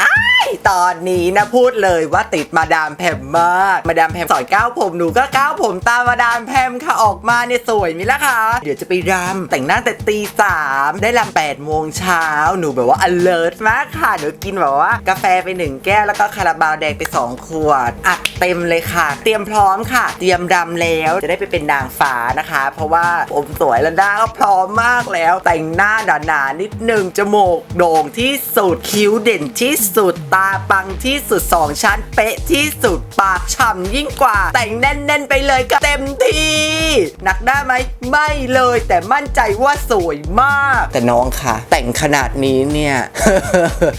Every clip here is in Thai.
อ้ายตอนนี้นะพูดเลยว่าติดมาดามแพมมาก มาดามแพมสอนก้าวผมหนูก็ก้าวผมตามมาดามแพมค่ะออกมาเนี่ยสวยมิละคะเดี๋ยวจะไปรำแต่งหน้าแต่ตีสามได้รำแปดโมงเช้าหนูแบบว่า alert มากค่ะหนูกินแบบว่า กาแฟไปหนึ่งแก้วแล้วก็คาราบาวแดงไปสองขวดอัดเต็มเลยค่ะ เตรียมพร้อมค่ะ เตรียมรำแล้วจะได้ไปเป็นนางฟ้านะคะ เพราะว่าผมสวยแล้วหน้าก็พร้อมมากแล้ว แต่งหน้าหนาๆนิดนึงจมูกโด่งที่สุดคิ้วเด่นที่สุดตาปังที่สุดสองชั้นเป๊ะที่สุดปากฉ่ำยิ่งกว่า แต่งแน่น ๆ ไปเลยก็เต็มที่ หนักได้ไหมไม่เลยแต่มั่นใจว่าสวยมาก แต่น้องค่ะ แต่งขนาดนี้เนี่ย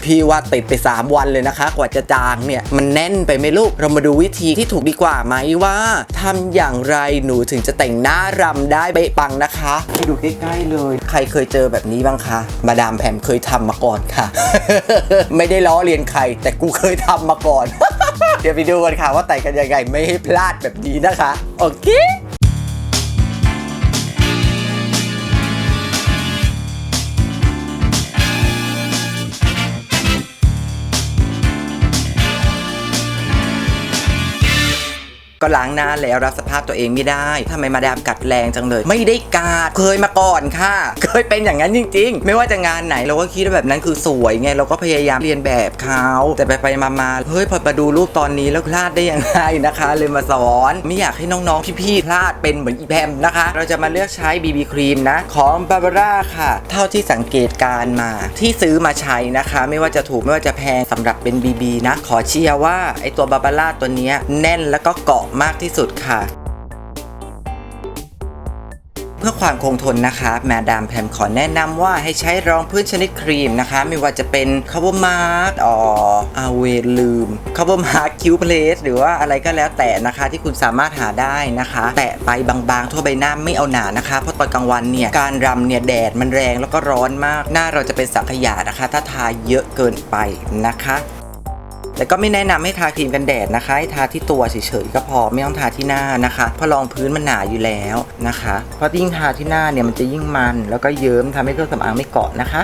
พี่ว่าติดไป 3 วันเลยนะคะ กว่าจะจางเนี่ย มันแน่นไปไหมลูก เรามาดูวิธีที่ถูกดีกว่าไหมว่าทำอย่างไรหนูถึงจะแต่งหน้ารำได้เป๊ะปังนะคะให้ดูใกล้ ๆ เลย ใครเคยเจอแบบนี้บ้างคะมาดามแพมเคยทำมาก่อนค่ะ ไม่ได้ล้อเรียนใคร แต่กูเคยทำมาก่อน เดี๋ยวไปดูกันค่ะว่าแต่งกันยังไงไม่ให้พลาดแบบนี้นะคะ โอเค ก็ล้างหน้าแล้วรับสภาพตัวเองไม่ได้ทำไมมาดามกัดแรงจังเลย ไม่ได้กาดเคยมาก่อนค่ะ เคยเป็นอย่างนั้นจริง ๆ ไม่ว่าจะงานไหนเราก็คิดว่าแบบนั้นคือสวยไงเราก็พยายามเรียนแบบเขาแต่ไปไปๆมาเฮ้ยพอมาดูรูปตอนนี้แล้วพลาดได้ยังไงนะคะ เลยมาสอน ไม่อยากให้น้องๆพี่ๆพลาดเป็นเหมือนอีแพมนะคะ เราจะมาเลือกใช้ BB ครีมนะ ของบาบาร่าค่ะ เท่าที่สังเกตการมา ที่ซื้อมาใช้นะคะ ไม่ว่าจะถูกไม่ว่าจะแพงสำหรับเป็น BB นะ ขอเชียร์ว่าไอตัวบาบาร่าตัวนี้แน่นแล้วก็เกาะมากที่สุดค่ะ เพื่อความคงทนนะคะแมดามแพมขอแนะนำว่าให้ใช้รองพื้นชนิดครีมนะคะ ไม่ว่าจะเป็นคาร์บอนมาร์กอ๋ออาเวลืมคาร์บอนมาร์กคิวเพลสหรือว่าอะไรก็แล้วแต่นะคะ ที่คุณสามารถหาได้นะคะ แตะไปบางๆ ทั่วใบหน้าไม่เอาหนานะคะ เพราะตอนกลางวันเนี่ย การรำเนี่ยแดดมันแรงแล้วก็ร้อนมาก หน้าเราจะเป็นสังขยานะคะ ถ้าทาเยอะเกินไปนะคะ แต่ก็ไม่แนะนำให้ทาครีมกันแดดนะคะให้ทาที่ตัวเฉยๆก็พอไม่ต้องทาที่หน้านะคะเพราะรองพื้นมันหนาอยู่แล้วนะคะเพราะยิ่งทาที่หน้าเนี่ยมันจะยิ่งมัน แล้วก็เยิ้มทำให้เครื่องสำอางไม่เกาะนะคะ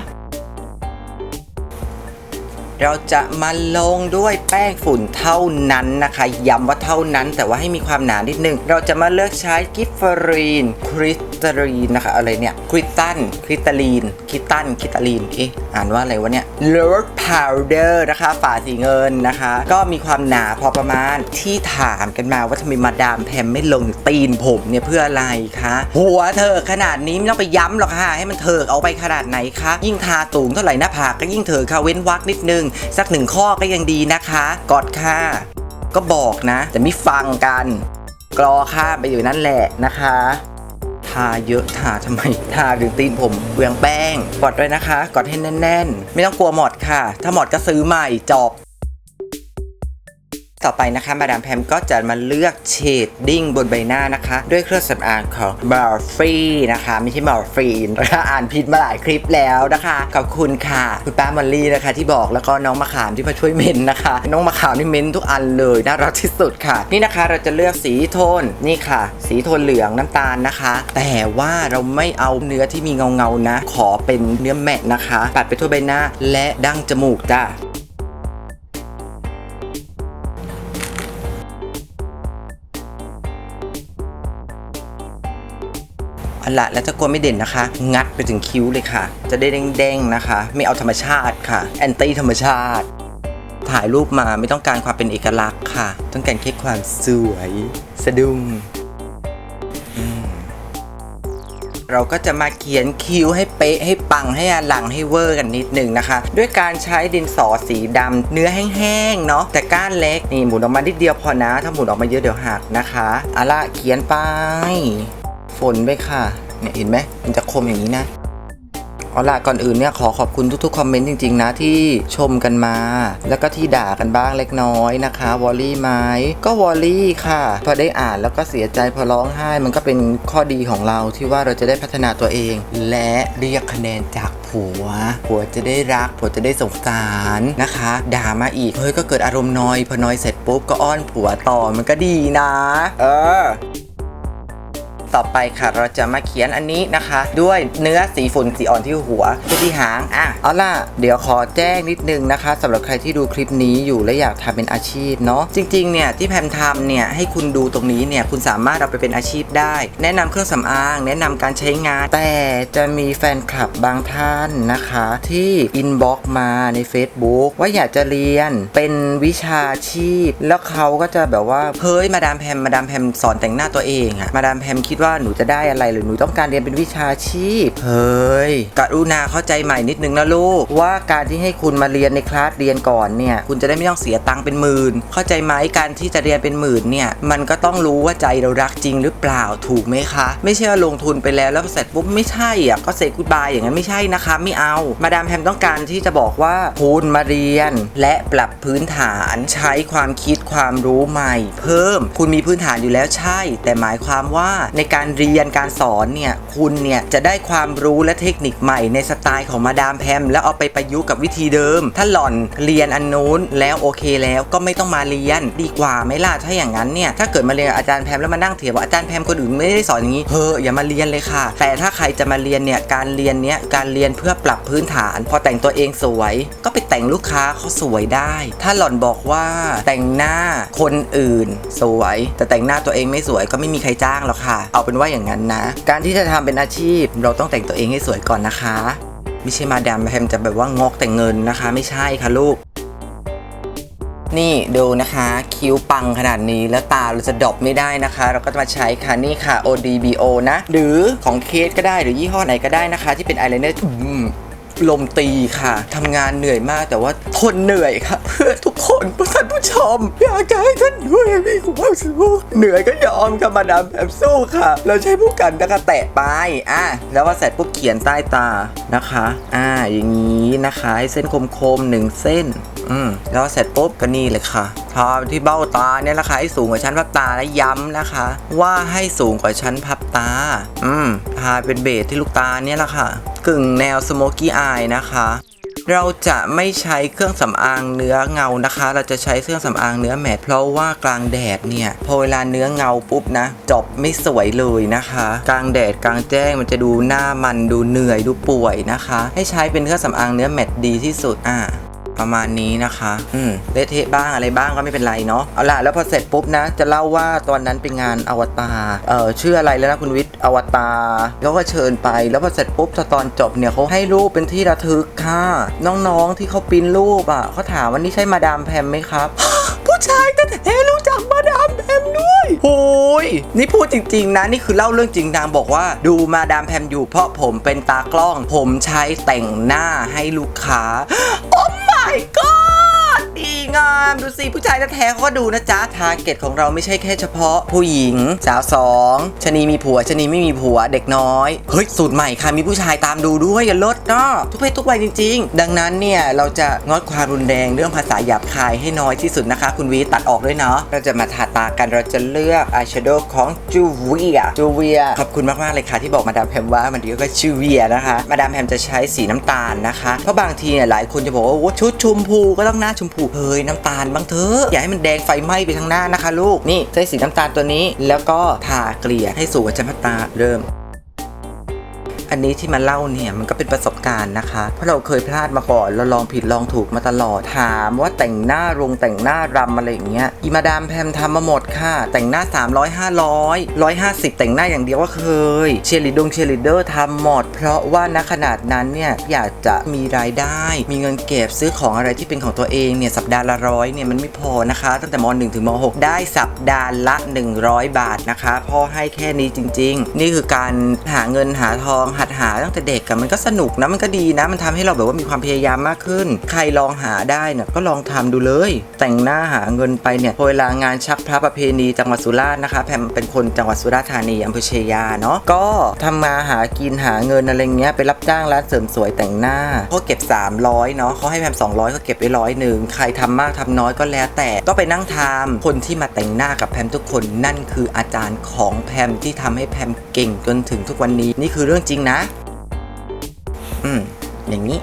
เราจะมาลงด้วยแป้งฝุ่นเท่านั้นนะคะย้ำว่าเท่านั้นแต่ว่าให้มีความหนานิดนึง เราจะมาเลือกใช้กิฟฟรีนคริสตัลีนนะคะอะไรเนี่ยคริสตันคริสตัลีนคริสตันคริสตัลีนเอ๊ะอ่านว่าอะไรวะเนี่ยเลดพาวเดอร์นะคะฝาสีเงินนะคะ ก็มีความหนาพอประมาณที่ถามกันมาว่าทำไมมาดามแพมไม่ลงตีนผมเนี่ยเพื่ออะไรคะหัวเธอขนาดนี้ไม่ต้องไปย้ำหรอกค่ะให้มันเถิกเอาไปขนาดไหนคะยิ่งทาสูงเท่าไหร่หน้าผากก็ยิ่งเถิกค่ะเว้นวักนิดนึงสักหนึ่งข้อก็ยังดีนะคะกอดค่ะ ก็บอกนะ แต่ไม่ฟังกัน กรอข้ามไปอยู่นั่นแหละนะคะทาเยอะทาทำไมทาถึงตีนผมเบืองแป้งกดด้วยนะคะกอดให้แน่น ๆ ไม่ต้องกลัวหมดค่ะ ถ้าหมดก็ซื้อใหม่จบ ต่อไปนะคะมาดามแพมก็จะมาเลือกเชดดิ้งบนใบหน้านะคะ ด้วยเครื่องสำอางของบาร์ฟีนะคะไม่ใช่บาร์ฟีนะคะอ่านผิดมาหลายคลิปแล้วนะคะขอบคุณค่ะ คุณป้ามอลลี่นะคะ ที่บอกแล้วก็น้องมะขามที่มาช่วยเมนนะคะ น้องมะขามนี่เมนทุกอันเลยน่ารักที่สุดค่ะ นี่นะคะเราจะเลือกสีโทนนี่ค่ะ สีโทนเหลืองน้ำตาลนะคะ แต่ว่าเราไม่เอาเนื้อที่มีเงาเงาๆนะ ขอเป็นเนื้อแมตต์นะคะ ปัดไปทั่วใบหน้าและดั้งจมูกจ้า อาละแล้วถ้ากลัวไม่เด่นนะคะ งัดไปถึงคิ้วเลยค่ะ จะได้เด้งๆนะคะ ไม่เอาธรรมชาติค่ะ แอนตี้ธรรมชาติ ถ่ายรูปมาไม่ต้องการความเป็นเอกลักษณ์ค่ะ ต้องการแค่ความสวยสะดุ้งเราก็จะมาเขียนคิ้วให้เป๊ะให้ปังให้อลังให้เวอร์กันนิดหนึ่งนะคะ ด้วยการใช้ดินสอสีดำเนื้อแห้งๆเนาะแต่ก้านเล็กนี่หมุนออกมานิดเดียวพอนะ ถ้าหมุนออกมาเยอะเดี๋ยวหักนะคะเอาละเขียนไป นไปค่ะ เนี่ยเห็นไหมมันจะคมอย่างนี้นะเอาละก่อนอื่นเนี่ยขอขอบคุณทุกๆคอมเมนต์จริงๆนะที่ชมกันมา แล้วก็ที่ด่ากันบ้างเล็กน้อยนะคะวอลลี่ไหมก็วอลลี่ค่ะ พอได้อ่านแล้วก็เสียใจพอร้องไห้มันก็เป็นข้อดีของเราที่ว่าเราจะได้พัฒนาตัวเอง และเรียกคะแนนจากผัวผัวจะได้รักผัวจะได้สงสารนะคะ ด่ามาอีกเฮ้ยก็เกิดอารมณ์นอยพอนอยเสร็จปุ๊บก็อ้อนผัวต่อมันก็ดีนะ เออ ต่อไปค่ะ เราจะมาเขียนอันนี้นะคะ ด้วยเนื้อสีฝุ่นสีอ่อนที่หัวที่หางอะเอาล่ะเดี๋ยวขอแจ้งนิดนึงนะคะสำหรับใครที่ดูคลิปนี้อยู่และอยากทำเป็นอาชีพเนาะจริงๆเนี่ยที่แพมทำเนี่ยให้คุณดูตรงนี้เนี่ยคุณสามารถเอาไปเป็นอาชีพได้ แนะนำเครื่องสำอาง แนะนำการใช้งาน แต่จะมีแฟนคลับบางท่านนะคะ ที่อินบ็อกมาใน Facebook ว่าอยากจะเรียนเป็นวิชาชีพ แล้วเขาก็จะแบบว่าเฮ้ยมาดามแพมมาดามแพมสอนแต่งหน้าตัวเองอะมาดามแพมคิดว่าหนูจะได้อะไรหรือหนูต้องการเรียนเป็นวิชาชีพ เฮ้ยกรุณาเข้าใจใหม่นิดนึงนะลูก ว่าการที่ให้คุณมาเรียนในคลาสเรียนก่อนเนี่ย คุณจะได้ไม่ต้องเสียตังค์เป็นหมื่น เข้าใจไหมการที่จะเรียนเป็นหมื่นเนี่ย มันก็ต้องรู้ว่าใจเรารักจริงหรือเปล่าถูกไหมคะ ไม่ใช่ว่าลงทุนไปแล้วแล้วเสร็จปุ๊บไม่ใช่อะก็เซ็กูดบายอย่างนั้นไม่ใช่นะคะ ไม่เอา มาดามแพมต้องการที่จะบอกว่าคุณมาเรียน และปรับพื้นฐานใช้ความคิดความรู้ใหม่ เพิ่ม คุณมีพื้นฐานอยู่แล้วใช่ แต่หมายความว่าในการเรียนการสอนเนี่ยคุณเนี่ยจะได้ความรู้และเทคนิคใหม่ในสไตล์ของมาดามแพมแล้วเอาไปประยุกต์กับวิธีเดิม ถ้าหล่อนเรียนอันนู้นแล้วโอเคแล้วก็ไม่ต้องมาเรียนดีกว่าไหมล่ะถ้าอย่างนั้นเนี่ยถ้าเกิดมาเรียนอาจารย์แพมแล้วมานั่งเถียงว่าอาจารย์แพมคนอื่นไม่ได้สอนอย่างนี้เฮ้ออย่ามาเรียนเลยค่ะ แต่ถ้าใครจะมาเรียนเนี่ยการเรียนเนี้ยการเรียนเพื่อปรับพื้นฐาน พอแต่งตัวเองสวย ก็ไปแต่งลูกค้าเขาสวยได้ ถ้าหล่อนบอกว่าแต่งหน้าคนอื่นสวย แต่แต่งหน้าตัวเองไม่สวยก็ไม่มีใครจ้างหรอกค่ะเอาเป็นว่าอย่างนั้นนะ การที่จะทำเป็นอาชีพ เราต้องแต่งตัวเองให้สวยก่อนนะคะ ไม่ใช่มาดามแพมจะแบบว่างอกแต่งเงินนะคะ ไม่ใช่ค่ะลูก นี่ดูนะคะ คิ้วปังขนาดนี้แล้วตาเราจะดรอปไม่ได้นะคะ เราก็จะมาใช้ค่ะนี่ค่ะ ODBO นะ หรือของเคสก็ได้หรือยี่ห้อไหนก็ได้นะคะ ที่เป็นอายไลเนอร์ ลมตีค่ะทำงานเหนื่อยมากแต่ว่าทนเหนื่อยค่ะเพื่อทุกคนเพื่อท่านผู้ชม อยากจะให้ท่านด้วยมีความสุขเหนื่อยก็ยอมค่ะมาดามแบบสู้ค่ะ เราใช้ผู้กันตะคะแตะไปอะแล้วว่าเสร็จปุ๊บเขียนใต้ตานะคะ อ่าอย่างนี้นะคะให้เส้นคมๆหนึ่งเส้น อืมแล้วเสร็จปุ๊บก็นี่เลยค่ะทาที่เบ้าตาเนี่ยนะคะให้สูงกว่าชั้นพับตาและย้ำนะคะ ว่าให้สูงกว่าชั้นพับตา อืมทาเป็นเบสที่ลูกตาเนี่ยแหละค่ะ กึ่งแนวสโมกี้อายนะคะเราจะไม่ใช้เครื่องสำอางเนื้อเงานะคะ เราจะใช้เครื่องสำอางเนื้อแมตต์เพราะว่ากลางแดดเนี่ย พอเวลาเนื้อเงาปุ๊บนะ จบไม่สวยเลยนะคะ กลางแดดกลางแจ้งมันจะดูหน้ามันดูเหนื่อยดูป่วยนะคะ ให้ใช้เป็นเครื่องสำอางเนื้อแมตต์ดีที่สุดอะ ประมาณนี้นะคะ อืมเละเทะบ้างอะไรบ้างก็ไม่เป็นไรเนาะเอาล่ะแล้วพอเสร็จปุ๊บนะ จะเล่าว่าตอนนั้นเป็นงานอวตารเอ่อชื่ออะไรแล้วนะคุณวิทย์อวตารแล้วก็เชิญไป แล้วพอเสร็จปุ๊บตอนจบเนี่ยเขาให้รูปเป็นที่ระทึกค่ะ น้องๆที่เขาปริ้นรูปอะเขาถามว่านี่ใช่มาดามแพมไหมครับ ผู้ชายแต่แท้รู้จักมาดามแพมด้วยโอ้ยนี่พูดจริงๆนะนี่คือเล่าเรื่องจริงนางบอกว่า ดูมาดามแพมอยู่เพราะผมเป็นตากล้อง ผมใช้แต่งหน้าให้ลูกค้าโอ้ my god ดีงามดูสิผู้ชายแท้ๆเขาก็ดูนะจ๊ะทาร์เก็ตของเราไม่ใช่แค่เฉพาะ ผู้หญิง สาวสองชะนีมีผัวชะนีไม่มีผัวเด็กน้อยเฮ้ยสูตรใหม่ค่ะมีผู้ชายตามดูด้วยอย่าลดเนาะทุกเพศทุกวัยจริง ๆ ดังนั้นเนี่ยเราจะงดความรุนแรงเรื่องภาษาหยาบคายให้น้อยที่สุดนะคะ คุณวีตัดออกด้วยเนาะเราจะมาทาตากันเราจะเลือกอายแชโดว์ของจูเวียจูเวียขอบคุณมากๆเลยค่ะที่บอกมาดามแพมว่ามันเดียวก็จูเวียนะคะ มาดามแพมจะใช้สีน้ำตาลนะคะเพราะบางทีเนี่ยหลายคนจะบอกว่าชุดชมพูก็ต้องหน้าชมพูเฮยน้ำตาลบ้างเถอะอย่าให้มันแดงไฟไหม้ไปทั้งหน้านะคะ ลูกนี่ใช้สีน้ำตาลตัวนี้ แล้วก็ทาเกลี่ยให้สูงกว่าชั้นพัตตาเริ่ม อันนี้ที่มาเล่าเนี่ยมันก็เป็นประสบการณ์นะคะ เพราะเราเคยพลาดมาก่อนเราลองผิดลองถูกมาตลอดถามว่าแต่งหน้ารงแต่งหน้ารำอะไรอย่างเงี้ยอีมาดามแพมทำมาหมดค่ะ แต่งหน้า 300 500 150 แต่งหน้าอย่างเดียวก็เคยเชียร์ลีดงเชียร์ลีเดอร์ทำหมด เพราะว่าณขนาดนั้นเนี่ยอยากจะมีรายได้ มีเงินเก็บซื้อของอะไรที่เป็นของตัวเองเนี่ยสัปดาห์ละร้อยเนี่ยมันไม่พอนะคะ ตั้งแต่ม .1 ถึงม .6 ได้สัปดาห์ละ 100 บาทนะคะพ่อให้แค่นี้จริง ๆ นี่คือการหาเงินหาทองหดหาตั้งแต่เด็กอะมันก็สนุกนะมันก็ดีนะ มันทำให้เราแบบว่ามีความพยายามมากขึ้น ใครลองหาได้เนี่ยก็ลองทำดูเลย แต่งหน้าหาเงินไปเนี่ยพอเวลางานชักพระประเพณีจังหวัดสุราษฎร์นะคะแพมเป็นคนจังหวัดสุราษฎร์ธานีอำเภอเชียาเนาะก็ทำมาหากินหาเงินอะไรเงี้ยไปรับจ้างร้านเสริมสวยแต่งหน้าเขาเก็บ 300เนาะเขาให้แพม200เขาเก็บไว้ร้อยหนึ่งใครทำมากทำน้อยก็แล้วแต่ก็ไปนั่งทำคนที่มาแต่งหน้ากับแพมทุกคนนั่นคืออาจารย์ของแพมที่ทำให้แพมเก่งจนถึงทุกวันนี้นี่คือเรื่องจริงนะอืมอย่างนี้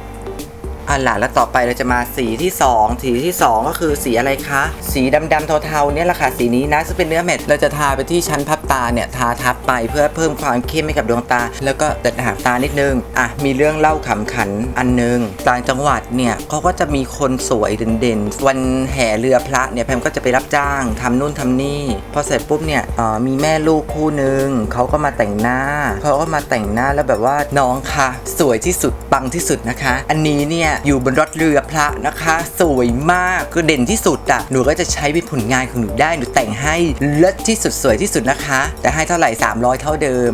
อะหล่ะแล้วต่อไปเราจะมาสีที่ 2 สีที่ 2 ก็คือสีอะไรคะ สีดำๆเทาๆเนี่ยแหละค่ะสีนี้นะซึ่งเป็นเนื้อแมตต์เราจะทาไปที่ชั้นพับตาเนี่ยทาทับไปเพื่อเพิ่มความเข้มให้กับดวงตา แล้วก็ตัดหางตานิดนึงอะมีเรื่องเล่าขำขันอันนึงต่างจังหวัดเนี่ยเขาก็จะมีคนสวยเด่นๆวันแห่เรือพระเนี่ยแพมก็จะไปรับจ้างทำนู่นทำนี่พอเสร็จปุ๊บเนี่ยอ่อมีแม่ลูกคู่หนึ่งเขาก็มาแต่งหน้าเขาก็มาแต่งหน้าแล้วแบบว่าน้องค่ะสวยที่สุดปังที่สุดนะคะ อันนี้เนี่ยอยู่บนรถเรือพระนะคะ สวยมากคือเด่นที่สุดอะหนูก็จะใช้เป็นผลงานของหนูได้หนูแต่งให้เลิศที่สุดสวยที่สุดนะคะ แต่ให้เท่าไหร่ 300 เท่าเดิม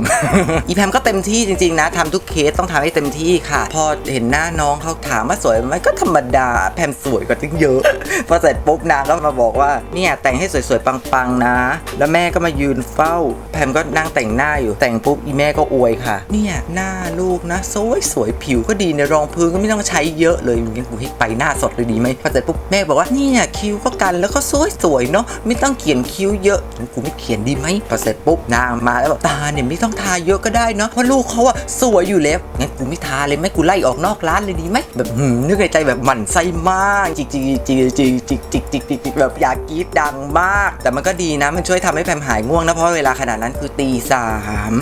อีแพมก็เต็มที่จริงๆนะทำทุกเคสต้องทำให้เต็มที่ค่ะ พอเห็นหน้าน้องเขาถามว่าสวยไหมก็ธรรมดาแพมสวยกว่าตั้งเยอะ พอเสร็จปุ๊บนางก็มาบอกว่าเนี่ยแต่งให้สวยๆปังๆนะ แล้วแม่ก็มายืนเฝ้า แพมก็นั่งแต่งหน้าอยู่แต่งปุ๊บอีแม่ก็อวยค่ะ เนี่ยหน้าลูกนะสวยสวยผิวก็ดีในรองพื้นก็ไม่ต้องใช้เยอะเลยงั้นกูให้ไปหน้าสดเลยดีไหมพอเสร็จปุ๊บแม่บอกว่าเนี่ยคิ้วก็กันแล้วก็สวยสวยๆเนาะไม่ต้องเขียนคิ้วเยอะงั้นกูไม่เขียนดีไหมพอเสร็จปุ๊บนางมาแล้วบอกตาเนี่ยไม่ต้องทาเยอะก็ได้เนาะเพราะลูกเขาอะสวยอยู่แล้วงั้นกูไม่ทาเลยไหมกูไล่ออกนอกร้านเลยดีไหมแบบหืมนึกในใจแบบหมั่นไส้มากจิกจิกจิกจิกจิกจิกจิกจิกจิกแบบอยากกรีดดังมาก แต่มันก็ดีนะมันช่วยทำให้แพมหายง่วงนะเพราะเวลาขนาดนั้นคือตีสาม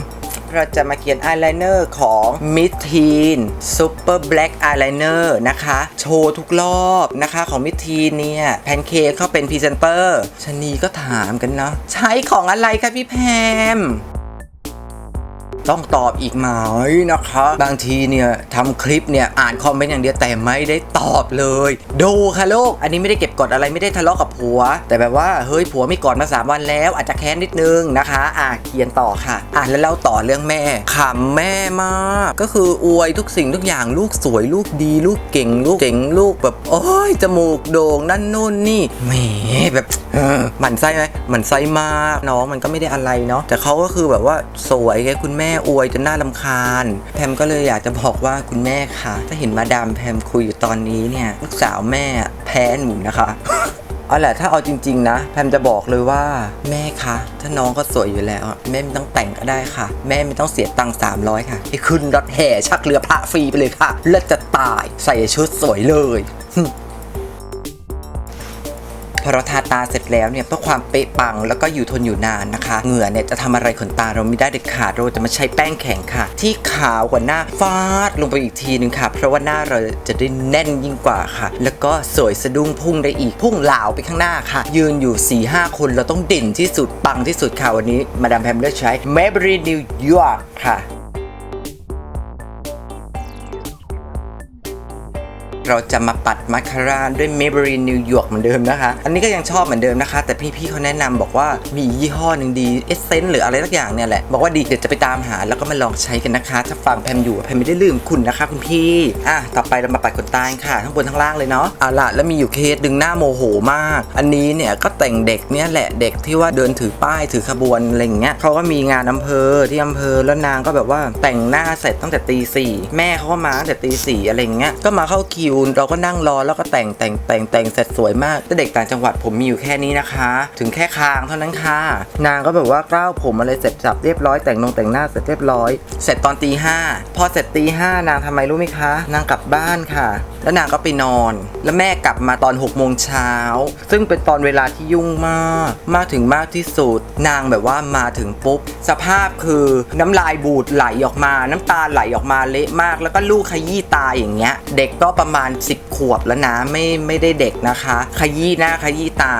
เราจะมาเขียนอายไลเนอร์ของ m i d t e e n Super Black Eyeliner นะคะ โชว์ทุกรอบนะคะของ m i d t e e n เนี่ยแพนเค้กเขาเป็นพรีเซนเตอร์ชนีก็ถามกันเนาะใช้ของอะไรคะพี่แพม ต้องตอบอีกไหมนะคะ บางทีเนี่ยทำคลิปเนี่ยอ่านคอมเมนต์อย่างเดียวแต่ไม่ได้ตอบเลย ดูค่ะลูก อันนี้ไม่ได้เก็บกดอะไรไม่ได้ทะเลาะกับผัว แต่แบบว่าเฮ้ยผัวไม่กอดมา 3 วันแล้ว อาจจะแค้นนิดนึงนะคะ อะเขียนต่อค่ะ อะแล้วเล่าต่อเรื่องแม่ขำแม่มาก ก็คืออวยทุกสิ่งทุกอย่างลูกสวยลูกดี ลูกเก่งลูกเก่งลูกแบบโอ้ยจมูกโด่งนั่นนู่นนี่แหมแบบเหมันไส้ไหมหมันไส้มากน้องมันก็ไม่ได้อะไรเนาะแต่เขาก็คือแบบว่าสวยไงคุณแม่อวยจนน่าลำคาญ แพมก็เลยอยากจะบอกว่าคุณแม่คะถ้าเห็นมาดามแพมคุยอยู่ตอนนี้เนี่ยลูกสาวแม่แพ้หนูนะคะเอาแหละถ้าเอาจริง ๆ นะ แพมจะบอกเลยว่า แม่คะ ถ้าน้องก็สวยอยู่แล้ว แม่ไม่ต้องแต่งก็ได้ค่ะ แม่ไม่ต้องเสียตังค์300ค่ะให้ขึ้นรถแห่ชักเรือพระฟรีไปเลยค่ะเลิศจะตายใส่ชุดสวยเลย พอเราทาตาเสร็จแล้วเนี่ยเพื่อความเป๊ะปังแล้วก็อยู่ทนอยู่นานนะคะ เหงื่อเนี่ยจะทำอะไรขนตาเราไม่ได้เด็ดขาดเราจะมาใช้แป้งแข็งค่ะ ที่ขาวกว่าหน้าฟาดลงไปอีกทีนึงค่ะ เพราะว่าหน้าเราจะได้แน่นยิ่งกว่าค่ะ แล้วก็สวยสะดุ้งพุ่งได้อีกพุ่งเหลาวไปข้างหน้าค่ะ ยืนอยู่4ี่ห้าคนเราต้องเด่นที่สุดปังที่สุดค่ะวันนี้มาดามแพมเลือกใช้ Maybelline New York ค่ะ เราจะมาปัดมาคาร่าด้วย Maybelline New York เหมือนเดิมนะคะ อันนี้ก็ยังชอบเหมือนเดิมนะคะ แต่พี่ๆเขาแนะนำบอกว่ามียี่ห้อหนึ่งดีเอเซนต์หรืออะไรสักอย่างเนี่ยแหละ บอกว่าดีเดี๋ยวจะไปตามหา แล้วก็มาลองใช้กันนะคะ ถ้าฟังแพมอยู่แพมไม่ได้ลืมคุณนะคะ คุณพี่อะต่อไปเรามาปัดขนตาค่ะ ทั้งบนทั้งล่างเลยเนาะเอาล่ะแล้วมีอยู่เคสดึงหน้าโมโหมาก อันนี้เนี่ยก็แต่งเด็กเนี่ยแหละเด็กที่ว่าเดินถือป้ายถือขบวนอะไรเงี้ยเขาก็มีงานอำเภอที่อำเภอแล้วนางก็แบบว่าแต่งหน้าเสร็จตั้งแต่ตีสี่แม่เขาก็มาตั้งแต่ตีสี่อะไรเงี้ยก็มาเข้าคิวเราก็นั่งรอแล้วก็แต่งแต่งแต่งแต่งเสร็จสวยมากแต่เด็กต่างจังหวัดผมมีอยู่แค่นี้นะคะ ถึงแค่คางเท่านั้นค่ะ นางก็แบบว่ากล้าวผมอะไรเสร็จสับเรียบร้อยแต่งนงแต่งหน้าเสร็จเรียบร้อย เสร็จตอนตีห้าพอเสร็จตีห้านางทำไมรู้ไหมคะ นางกลับบ้านค่ะ แล้วนางก็ไปนอน แล้วแม่กลับมาตอน6กโมงเช้าซึ่งเป็นตอนเวลาที่ยุ่งมาก มากถึงมากที่สุด นางแบบว่ามาถึงปุ๊บ สภาพคือน้ำลายบูดไหลออกมา น้ำตาไหลออกมาเละมาก แล้วก็ลูกขยี้ตาอย่างเงี้ย เด็กก็ประมาณ10 ขวบแล้วนะไม่ไม่ได้เด็กนะคะ ขยี้หน้าขยี้ตา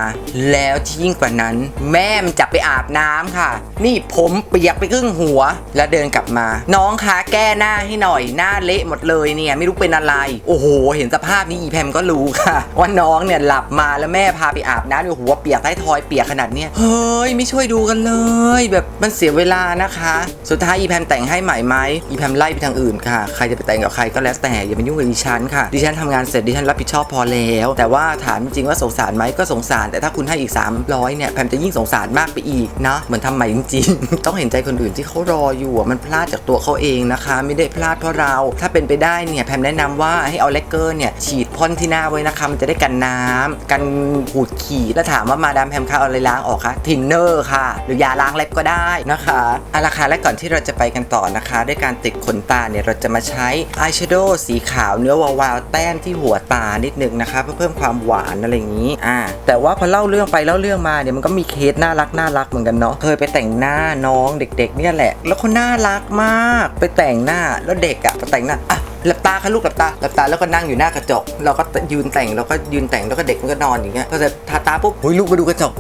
แล้วที่ยิ่งกว่านั้น แม่มันจับไปอาบน้ำค่ะ นี่ผมเปียกไปครึ่งหัว แล้วเดินกลับมา น้องคะแก้หน้าให้หน่อยหน้าเละหมดเลยเนี่ยไม่รู้เป็นอะไร โอ้โห เห็นสภาพนี้อีแพมก็รู้ค่ะ ว่าน้องเนี่ยหลับมาแล้วแม่พาไปอาบน้ำอยู่หัวเปียกท้ายทอยเปียกขนาดเนี้ยเฮ้ยไม่ช่วยดูกันเลย แบบมันเสียเวลานะคะ สุดท้ายอีแพมแต่งให้ใหม่ไหมอีแพมไล่ไปทางอื่นค่ะ ใครจะไปแต่งกับใครก็แล้วแต่อย่ามายุ่งกับดิฉันค่ะดิฉันทำงานเสร็จดิฉันรับผิดชอบพอแล้ว แต่ว่าถามจริงว่าสงสารไหมก็สงสาร แต่ถ้าคุณให้อีก 300เนี่ยแพมจะยิ่งสงสารมากไปอีกนะเหมือนทำใหม่จริงๆ ต้องเห็นใจคนอื่นที่เขารออยู่อะมันพลาดจากตัวเขาเองนะคะ ไม่ได้พลาดเพราะเรา ถ้าเป็นไปได้เนี่ยแพมแนะนำว่าให้เอาเลกเกอร์เนี่ยฉีดพ่นที่หน้าไว้นะคะมันจะได้กันน้ำกันขูดขีดแล้วถามว่ามาดามแพมคะเอาอะไรล้างออกคะทินเนอร์ค่ะ หรือยาล้างเล็บก็ได้นะคะอาละค่ะและก่อนที่เราจะไปกันต่อนะคะ ด้วยการติดขนตาเนี่ยเราจะมาใช้อายแชโดว์สีขาวเนื้อวาวๆแต้ต้มที่หัวตานิดนึงนะคะเพื่อเพิ่มความหวานอะไรอย่างนี้อ่าแต่ว่าพอเล่าเรื่องไปเล่าเรื่องมาเนี่ยมันก็มีเคสน่ารักน่ารักเหมือนกันเนาะเคยไปแต่งหน้าน้องเด็ก ๆ เนี่ยแหละ แล้วเขาน่ารักมาก ไปแต่งหน้าแล้วเด็กอะไปแต่งหน้าอะหลับตาค่ะลูกหลับตาหลับตาแล้วก็นั่งอยู่หน้ากระจก เราก็ยืนแต่งแล้วก็ยืนแต่งแล้วก็เด็กมันก็นอนอย่างเงี้ยพอจะทาตาปุ๊บเฮ้ยลูกมาดูกระจก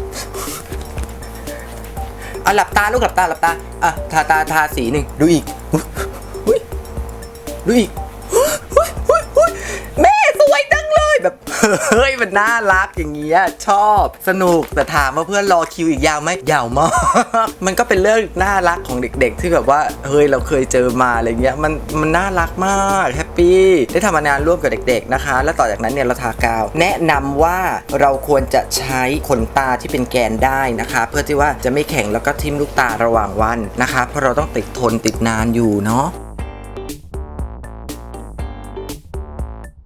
อะหลับตาลูกหลับตาหลับตาอะทาตาทาสีหนึ่งดูอีกอุ๊ยดูอีก แบบเฮ้ยมันน่ารักอย่างเงี้ยชอบสนุกแต่ถามว่าเพื่อนรอคิวอีกยาวไหมยาวมากมันก็เป็นเรื่องน่ารักของเด็ก ๆ ที่แบบว่าเฮ้ยเราเคยเจอมาอะไรเงี้ยมันมันน่ารักมากแฮปปี้ได้ทำงานร่วมกับเด็ก ๆนะคะ แล้วต่อจากนั้นเนี่ยเราทากาว แนะนำว่าเราควรจะใช้ขนตาที่เป็นแกนได้นะคะ เพื่อที่ว่าจะไม่แข็งแล้วก็ทิ่มลูกตาระหว่างวันนะคะ เพราะเราต้องติดทนติดนานอยู่เนาะ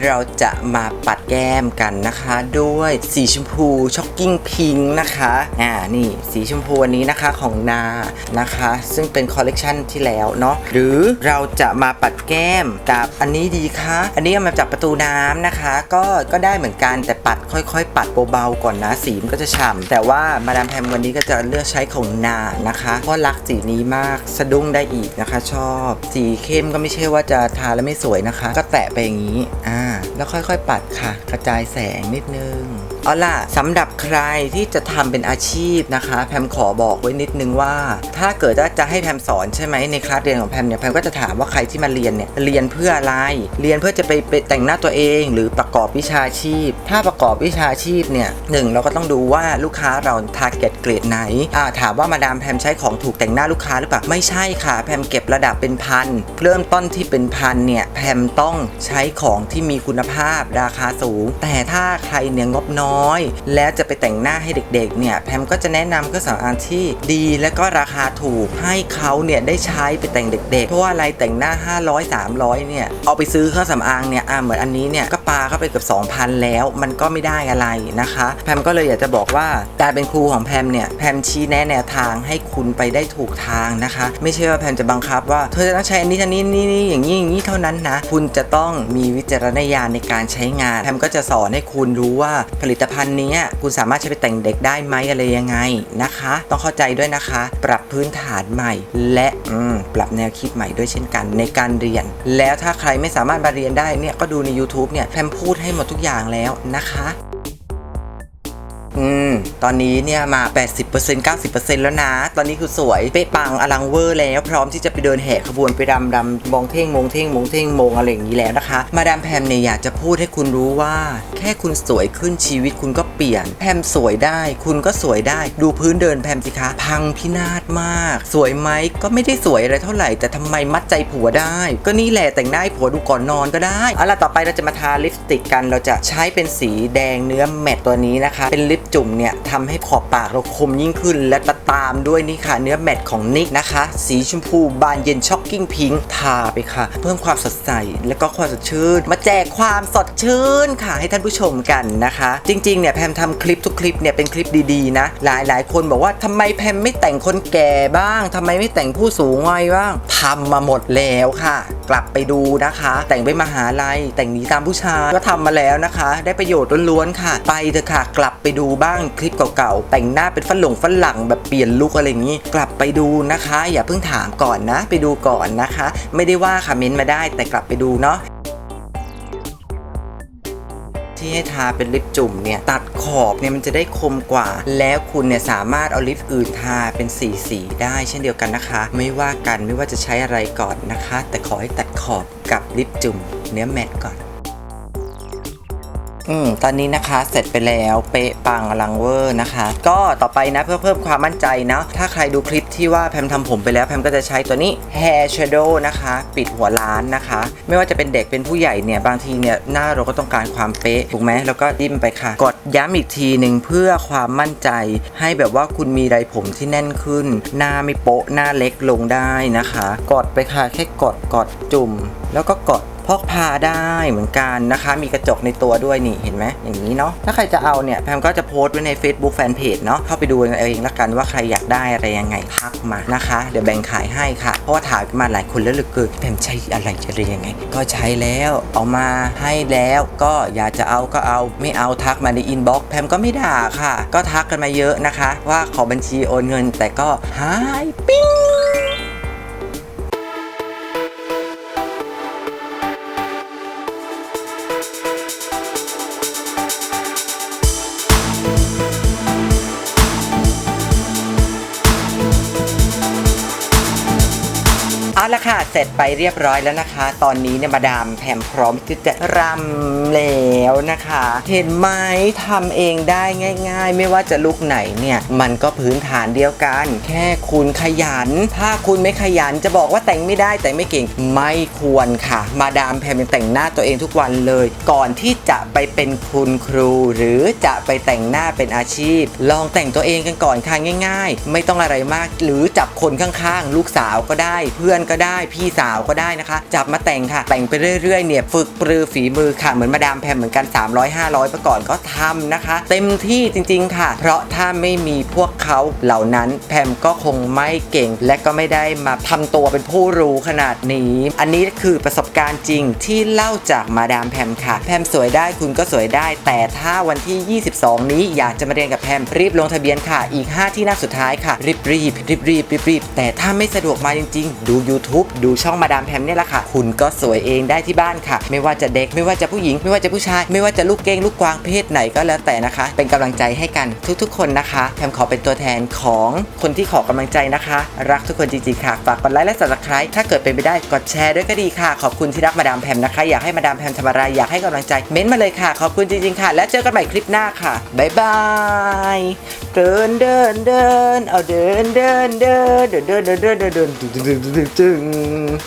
เราจะมาปัดแก้มกันนะคะ ด้วยสีชมพูช็อกกิ้งพิงนะคะอ่านี่สีชมพูอันนี้นะคะของนานะคะ ซึ่งเป็นคอลเลกชันที่แล้วเนาะหรือเราจะมาปัดแก้มกับอันนี้ดีคะอันนี้มาจากประตูน้ำนะคะ ก็ก็ได้เหมือนกันแต่ปัดค่อยๆ ปัดเบาๆก่อนนะสีมันก็จะฉ่ำแต่ว่ามาดามแพมวันนี้ก็จะเลือกใช้ของนานะคะเพราะรักสีนี้มากสะดุ้งได้อีกนะคะ ชอบ สีเข้มก็ไม่ใช่ว่าจะทาแล้วไม่สวยนะคะ ก็แตะไปอย่างนี้อ่าแล้วค่อยๆปัดค่ะ กระจายแสงนิดนึง เอาล่ะสำหรับใครที่จะทำเป็นอาชีพนะคะ แพมขอบอกไว้นิดนึงว่า ถ้าเกิดว่าจะให้แพมสอนใช่ไหมในคลาสเรียนของแพมเนี่ยแพมก็จะถามว่าใครที่มาเรียนเนี่ยเรียนเพื่ออะไร เรียนเพื่อจะไปไปแต่งหน้าตัวเอง หรือประกอบวิชาชีพ ถ้าประกอบวิชาชีพเนี่ยหนึ่งเราก็ต้องดูว่าลูกค้าเราทาร์เก็ตเกรดไหนอ่าถามว่ามาดามแพมใช้ของถูกแต่งหน้าลูกค้าหรือเปล่าไม่ใช่ค่ะ แพมเก็บระดับเป็นพันเริ่มต้นที่เป็นพันเนี่ยแพมต้องใช้ของที่มีคุณภาพราคาสูง แต่ถ้าใครเนี่ยงบน้อยแล้วจะไปแต่งหน้าให้เด็กๆเนี่ยแพมก็จะแนะนำเครื่องสำอางที่ดีและก็ราคาถูกให้เขาเนี่ยได้ใช้ไปแต่งเด็กๆ เพราะว่าอะไรแต่งหน้า 500 300เนี่ยเอาไปซื้อเครื่องสำอางเนี่ยอ่าเหมือนอันนี้เนี่ยก็ ปาเข้าไปเกือบ2,000 แล้ว มันก็ไม่ได้อะไรนะคะ แพมก็เลยอยากจะบอกว่าการเป็นครูของแพมเนี่ยแพมชี้แนะแนวทางให้คุณไปได้ถูกทางนะคะ ไม่ใช่ว่าแพมจะบังคับว่าเธอจะต้องใช้อันนี้อันนี้นี่นี่อย่างนี้อย่างนี้เท่านั้นนะคุณจะต้องมีวิจารณญาณในการใช้งานแพมก็จะสอนให้คุณรู้ว่าผลิตภัณฑ์นี้คุณสามารถใช้ไปแต่งเด็กได้ไหมอะไรยังไงนะคะ ต้องเข้าใจด้วยนะคะ ปรับพื้นฐานใหม่ และปรับแนวคิดใหม่ด้วยเช่นกัน ในการเรียน แล้วถ้าใครไม่สามารถมาเรียนได้เนี่ยก็ดูใน YouTube เนี่ยแพมพูดให้หมดทุกอย่างแล้วนะคะ อืม ตอนนี้เนี่ยมา 80% 90%แล้วนะ ตอนนี้คือสวย เป๊ะปังอลังเวอร์แล้ว พร้อมที่จะไปเดินแห่ขบวนไปรำรำมองเท่งมองเท่งมองเท่งมองอะไรอย่างนี้แล้วนะคะ มาดามแพมเนี่ยอยากจะพูดให้คุณรู้ว่า แค่คุณสวยขึ้นชีวิตคุณก็เปลี่ยน แพมสวยได้ คุณก็สวยได้ ดูพื้นเดินแพมสิคะ พังพินาศมาก สวยไหมก็ไม่ได้สวยอะไรเท่าไหร่ แต่ทำไมมัดใจผัวได้ ก็นี่แหละแต่งหน้าให้ผัวดูก่อนนอนก็ได้เอาล่ะต่อไปเราจะมาทาลิปสติกกัน เราจะใช้เป็นสีแดงเนื้อแมตต์ตัวนี้นะคะ เป็นลิปจุ่มเนี่ยทำให้ขอบปากเราคมยิ่งขึ้น และตามด้วยนี่ค่ะ เนื้อแมตของนิกนะคะ สีชมพูบานเย็นช็อกกิ้งพิงค์ทาไปค่ะ เพิ่มความสดใสและก็ความสดชื่น มาแจกความสดชื่นค่ะให้ท่านผู้ชมกันนะคะ จริงๆเนี่ยแพมทำคลิปทุกคลิปเนี่ยเป็นคลิปดีๆนะ หลายๆ คนบอกว่าทำไมแพมไม่แต่งคนแก่บ้างทำไมไม่แต่งผู้สูงวัยบ้างทำมาหมดแล้วค่ะ กลับไปดูนะคะ แต่งไปมหาลัยแต่งหนีตามผู้ชายก็ทำมาแล้วนะคะ ได้ประโยชน์ล้วนๆค่ะ ไปเถอะค่ะ กลับไปดูบ้างคลิปเก่าๆ แต่งหน้าเป็นฝรั่งฝรั่งแบบเปลี่ยนลุคอะไรอย่างนี้ กลับไปดูนะคะ อย่าเพิ่งถามก่อนนะ ไปดูก่อนนะคะ ไม่ได้ว่าค่ะเม้นต์มาได้แต่กลับไปดูเนาะที่ให้ทาเป็นลิปจุ่มเนี่ยตัดขอบเนี่ยมันจะได้คมกว่า แล้วคุณเนี่ยสามารถเอาลิปอื่นทาเป็นสีสีได้เช่นเดียวกันนะคะ ไม่ว่ากันไม่ว่าจะใช้อะไรก่อนนะคะ แต่ขอให้ตัดขอบกับลิปจุ่มเนื้อแมตก่อน อืมตอนนี้นะคะเสร็จไปแล้วเป๊ะปังอลังเวอร์นะคะ ก็ต่อไปนะเพื่อเพิ่มความมั่นใจนะ ถ้าใครดูคลิปที่ว่าแพมทำผมไปแล้วแพมก็จะใช้ตัวนี้ Hair Shadow นะคะ ปิดหัวล้านนะคะ ไม่ว่าจะเป็นเด็กเป็นผู้ใหญ่เนี่ยบางทีเนี่ยหน้าเราก็ต้องการความเป๊ะถูกไหมแล้วก็ดิ้มไปค่ะ กดย้ำอีกทีหนึ่งเพื่อความมั่นใจ ให้แบบว่าคุณมีไรผมที่แน่นขึ้น หน้าไม่โป๊ะหน้าเล็กลงได้นะคะ กดไปค่ะแค่กดกดจุ่ม แล้วก็กด พกพาได้เหมือนกันนะคะ มีกระจกในตัวด้วยนี่เห็นไหมอย่างนี้เนาะถ้าใครจะเอาเนี่ยแพมก็จะโพสต์ไว้ใน Facebook Fanpage เนาะเข้าไปดูเองละกันว่าใครอยากได้อะไรยังไงทักมานะคะ เดี๋ยวแบ่งขายให้ค่ะ เพราะว่าถามกันมาหลายคนแล้วเหลือเกินแพมใช้อะไรจะเรียนยังไง ก็ใช้แล้วเอามาให้แล้วก็อยากจะเอาก็เอาไม่เอาทักมาในอินบ็อกซ์แพมก็ไม่ด่าค่ะ ก็ทักกันมาเยอะนะคะ ว่าขอบัญชีโอนเงินแต่ก็หายปิ้ง ละค่ะ เสร็จไปเรียบร้อยแล้วนะคะ ตอนนี้เนี่ยมาดามแพมพร้อมที่จะรำแล้วนะคะ เห็นไหมทำเองได้ง่าย ๆ ไม่ว่าจะลุกไหนเนี่ยมันก็พื้นฐานเดียวกัน แค่คุณขยัน ถ้าคุณไม่ขยันจะบอกว่าแต่งไม่ได้แต่งไม่เก่งไม่ควรค่ะ มาดามแพมยังแต่งหน้าตัวเองทุกวันเลย ก่อนที่จะไปเป็นคุณครู หรือจะไปแต่งหน้าเป็นอาชีพ ลองแต่งตัวเองกันก่อนค่ะง่าย ๆ ไม่ต้องอะไรมาก หรือจับคนข้างๆ ลูกสาวก็ได้ เพื่อนก็ได้พี่สาวก็ได้นะคะ จับมาแต่งค่ะ แต่งไปเรื่อยๆเนี่ยฝึกปรือฝีมือค่ะเหมือนมาดามแพมเหมือนกัน 300 500ประก่อนก็ทำนะคะ เต็มที่จริงๆค่ะ เพราะถ้าไม่มีพวกเขาเหล่านั้นแพมก็คงไม่เก่ง และก็ไม่ได้มาทำตัวเป็นผู้รู้ขนาดนี้ อันนี้คือประสบการณ์จริงที่เล่าจากมาดามแพมค่ะ แพมสวยได้คุณก็สวยได้ แต่ถ้าวันที่ 22 นี้อยากจะมาเรียนกับแพมรีบลงทะเบียนค่ะ อีก 5 ที่นั่งสุดท้ายค่ะรีบรีบรีบรีบรีบรีบแต่ถ้าไม่สะดวกมาจริง ๆ ดู YouTube ดูช่องมาดามแพมเนี่ยแหละค่ะ คุณก็สวยเองได้ที่บ้านค่ะ ไม่ว่าจะเด็กไม่ว่าจะผู้หญิง ไม่ว่าจะผู้ชาย ไม่ว่าจะลูกเก้งลูกกวางเพศไหนก็แล้วแต่นะคะ เป็นกำลังใจให้กันทุกๆ คนนะคะแพมขอเป็นตัวแทนของคนที่ขอกำลังใจนะคะ รักทุกคนจริงๆค่ะฝากกดไลค์และ subscribe ถ้าเกิดเป็นไปได้กดแชร์ด้วยก็ดีค่ะ ขอบคุณที่รักมาดามแพมนะคะ อยากให้มาดามแพมทำอะไรอยากให้กำลังใจเม้นต์มาเลยค่ะ ขอบคุณจริงๆค่ะ แล้วเจอกันใหม่คลิปหน้าค่ะบ๊ายบาย เดินเดินเดินเอาเดินเดินเดินเดินเดินเดินเดินเดินเดินเดินเดิน